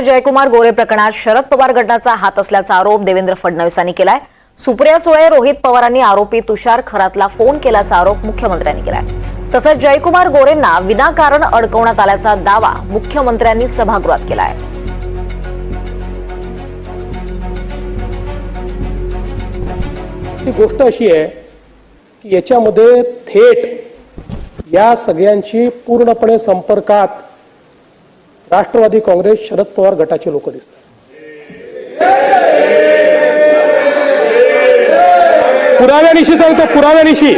जयकुमार गोरे प्रकरणात शरद पवार गटाचा हात असल्याचा आरोप देवेंद्र फडणवीसांनी केलाय. सुप्रिया सुळे रोहित पवारांनी आरोपी तुषार खरातला फोन केल्याचा आरोप मुख्यमंत्र्यांनी केलाय. तसंच जयकुमार गोरेंना विनाकारण अडकवण्यात आल्याचा दावा मुख्यमंत्र्यांनी सभागृहात केलाय. ही गोष्ट अशी आहे की याच्यामध्ये थेट या सगळ्यांशी पूर्णपणे संपर्कात राष्ट्रवादी काँग्रेस शरद पवार गटाचे लोक दिसतात. पुराव्यानिशी सांगतो पुराव्यानिशी.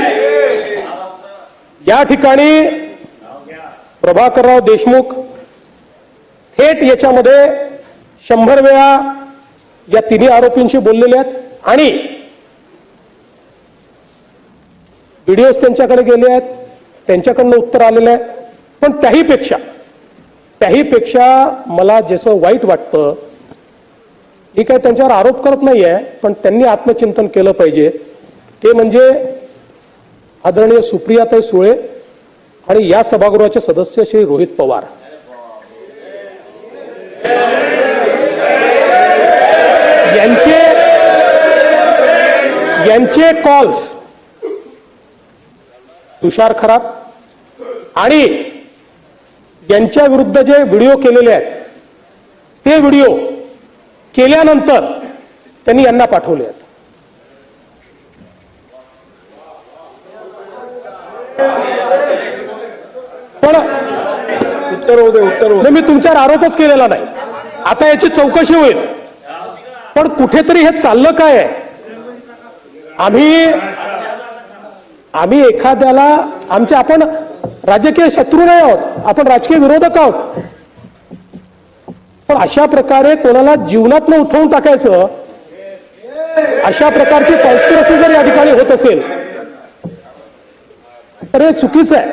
या ठिकाणी प्रभाकरराव देशमुख थेट याच्यामध्ये शंभर वेळा या तिन्ही आरोपींशी बोललेले आहेत आणि व्हिडिओज त्यांच्याकडे गेले आहेत त्यांच्याकडनं उत्तर आलेलं आहे. पण त्याहीपेक्षा त्याहीपेक्षा मला जसं वाईट वाटतं मी काय त्यांच्यावर आरोप करत नाही आहे पण त्यांनी आत्मचिंतन केलं पाहिजे. ते म्हणजे आदरणीय सुप्रियाताई सुळे आणि या सभागृहाचे सदस्य श्री रोहित पवार. यांचे यांचे कॉल्स तुषार खराब आणि यांच्या विरुद्ध जे व्हिडिओ केलेले आहेत ते व्हिडिओ केल्यानंतर त्यांनी यांना पाठवले आहेत. पण उत्तर होऊ दे उत्तर मी तुमच्यावर आरोपच केलेला नाही. आता याची चौकशी होईल. पण कुठेतरी हे चाललं काय आहे? आम्ही आम्ही एखाद्याला आमचे आपण राजकीय शत्रू नाही आहोत. आपण राजकीय विरोधक आहोत. पण अशा प्रकारे कोणाला जीवनात न उठवून टाकायचं अशा प्रकारची कॉन्स्पिरसी जर या ठिकाणी होत असेल तर हे चुकीचं आहे.